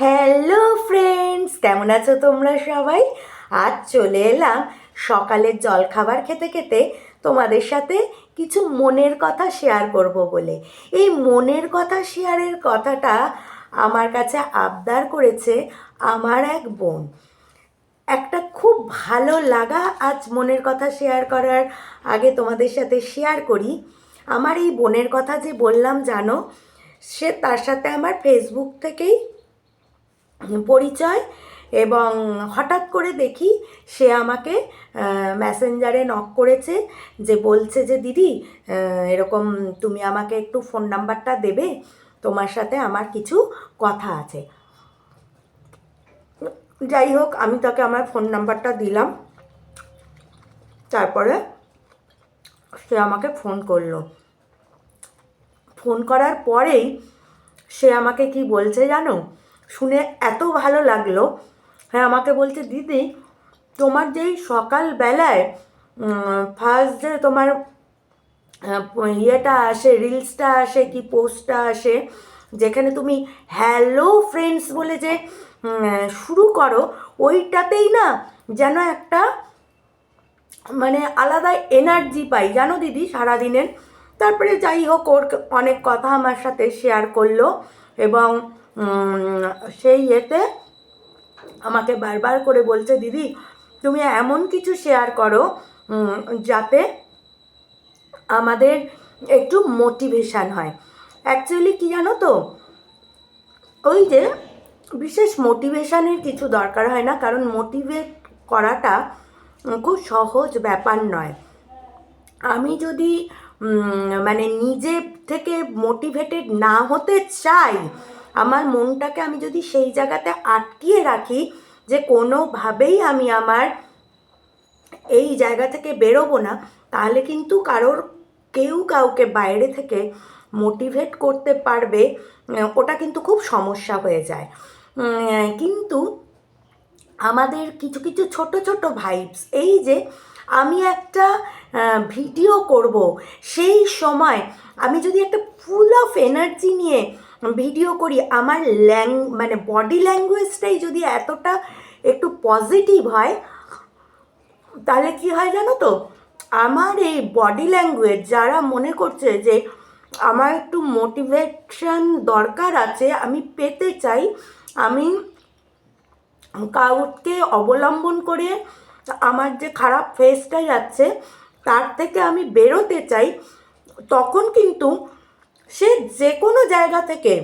Hello friends কেমন আছো তোমরা সবাই? আজ চলে এলাম সকালের জলখাবার খেতে খেতে তোমাদের সাথে কিছু মনের কথা শেয়ার করব বলে। এই মনের কথা শেয়ারের কথাটা আমার কাছে আবদার করেছে আমার এক বোন। একটা খুব ভালো লাগা আজ মনের কথা শেয়ার করার আগে তোমাদের সাথে শেয়ার করি। আমার এই বোনের কথা যে বললাম জানো, সে তার সাথে আমার ফেসবুক থেকেই পরিচয় এবং হঠাৎ করে দেখি সে আমাকে মেসেঞ্জারে নক করেছে যে বলছে যে, দিদি এরকম তুমি আমাকে একটু ফোন নাম্বারটা দেবে, তোমার সাথে আমার কিছু কথা আছে। যাই হোক, আমি তাকে আমার ফোন নাম্বারটা দিলাম। তারপরে সে আমাকে ফোন করল। ফোন করার পরেই সে আমাকে কি বলছে জানো? শুনে এত ভালো লাগল। হ্যাঁ আমাকে বলছে, দিদি, তোমার যেই সকালবেলায় ফার্স্ট যে তোমার ইয়েটা আসে রিলসটা আসে, কি পোস্টটা আসে, যেখানে তুমি হ্যালো ফ্রেন্ডস বলে যে শুরু করো, ওইটাতেই না যেন একটা মানে আলাদা এনার্জি পাই। জানো দিদি, সারাদিনের? তারপরে যাই হোক, ওর অনেক কথা আমার সাথে শেয়ার করল এবং সেই ইয়েতে আমাকে বারবার করে বলছে, দিদি, তুমি এমন কিছু শেয়ার করো যাতে আমাদের একটু মোটিভেশান হয়। অ্যাকচুয়ালি কি জানো তো? ওই যে বিশেষ মোটিভেশানের কিছু দরকার হয় না, কারণ মোটিভেট করাটা খুব সহজ ব্যাপার নয়। আমি যদি মানে নিজে থেকে মোটিভেটেড না হতে চাই আমার মনটাকে আমি যদি সেই জায়গাতে আটকিয়ে রাখি যে কোনোভাবেই আমি আমার এই জায়গা থেকে বেরোবো না, তাহলে কিন্তু কারোর কেউ কাউকে বাইরে থেকে মোটিভেট করতে পারবে ওটা কিন্তু খুব সমস্যা হয়ে যায়। কিন্তু আমাদের কিছু কিছু ছোট ছোট ভাইবস এই যে আমি একটা ভিডিও করব, সেই সময় আমি যদি একটা ফুল অফ এনার্জি নিয়ে ভিডিও করি, আমার ল্যাং মানে বডি ল্যাঙ্গুয়েজটাই যদি এতটা একটু পজিটিভ হয়, তাহলে কি হয় জানো তো? আমার এই বডি ল্যাঙ্গুয়েজ যারা মনে করছে যে আমার একটু মোটিভেশন দরকার আছে, আমি পেতে চাই, আমি কাউকে অবলম্বন করে আমার যে খারাপ ফেসটা যাচ্ছে তার থেকে আমি বেরোতে চাই, তখন কিন্তু সে যে কোনো জায়গা থেকে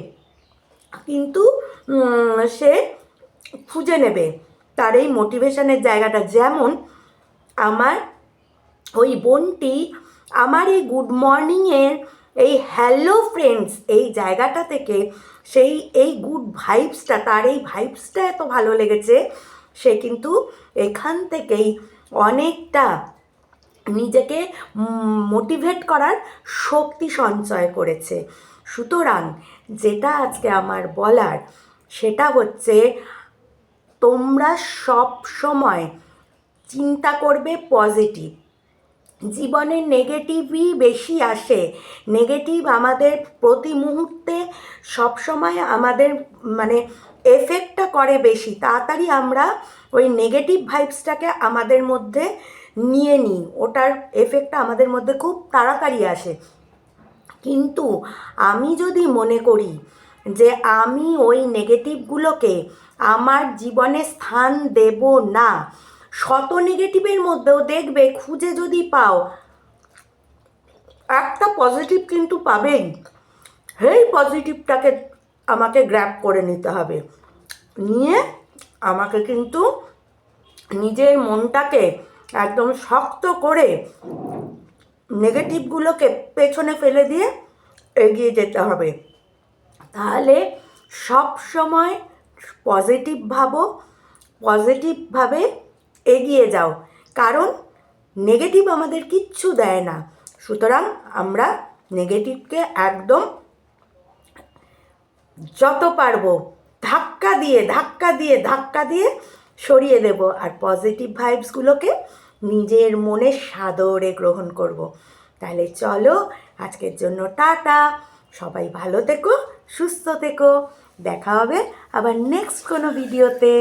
কিন্তু সে খুঁজে নেবে তার এই মোটিভেশনের জায়গাটা। যেমন আমার ওই বোনটি, আমার এই গুড মর্নিংয়ের এই হ্যালো ফ্রেন্ডস এই জায়গাটা থেকে সেই, এই গুড ভাইবসটা তার এই ভাইবসটা এত ভালো লেগেছে, সে কিন্তু এখান থেকেই অনেকটা নিজেকে মোটিভেট করার শক্তি সঞ্চয় করেছে। সুতরাং যেটা আজকে আমার বলার, সেটা হচ্ছে তোমরা সব সময় চিন্তা করবে পজিটিভ। জীবনে নেগেটিভই বেশি আসে। নেগেটিভ আমাদের প্রতি মুহূর্তে সবসময় আমাদের মানে এফেক্টটা করে বেশি। তাড়াতাড়ি আমরা ওই নেগেটিভ ভাইবসটাকে আমাদের মধ্যে নিয়ে নিই। ওটার এফেক্টটা আমাদের মধ্যে খুব তাড়াতাড়ি আসে। কিন্তু আমি যদি মনে করি যে আমি ওই নেগেটিভগুলোকে আমার জীবনে স্থান দেব না, শত নেগেটিভের মধ্যেও দেখবে, খুঁজে যদি পাও, একটা পজিটিভ কিন্তু পাবেই। সেই পজিটিভটাকে আমাকে গ্র্যাপ করে নিতে হবে। নিয়ে আমাকে কিন্তু নিজের মনটাকে একদম শক্ত করে নেগেটিভগুলোকে পেছনে ফেলে দিয়ে এগিয়ে যেতে হবে। তাহলে সব সময় পজিটিভ ভাবো পজিটিভভাবে এগিয়ে যাও। কারণ নেগেটিভ আমাদের কিচ্ছু দেয় না। সুতরাং আমরা নেগেটিভকে একদম যত পারব ধাক্কা দিয়ে ধাক্কা দিয়ে ধাক্কা দিয়ে সরিয়ে দেব আর পজিটিভ ভাইবসগুলোকে নিজের মনে সাদরে গ্রহণ করব। তাহলে চলো, আজকের জন্য টাটা। সবাই ভালো থেকো, সুস্থ থেকো। দেখা হবে আবার নেক্সট কোনো ভিডিওতে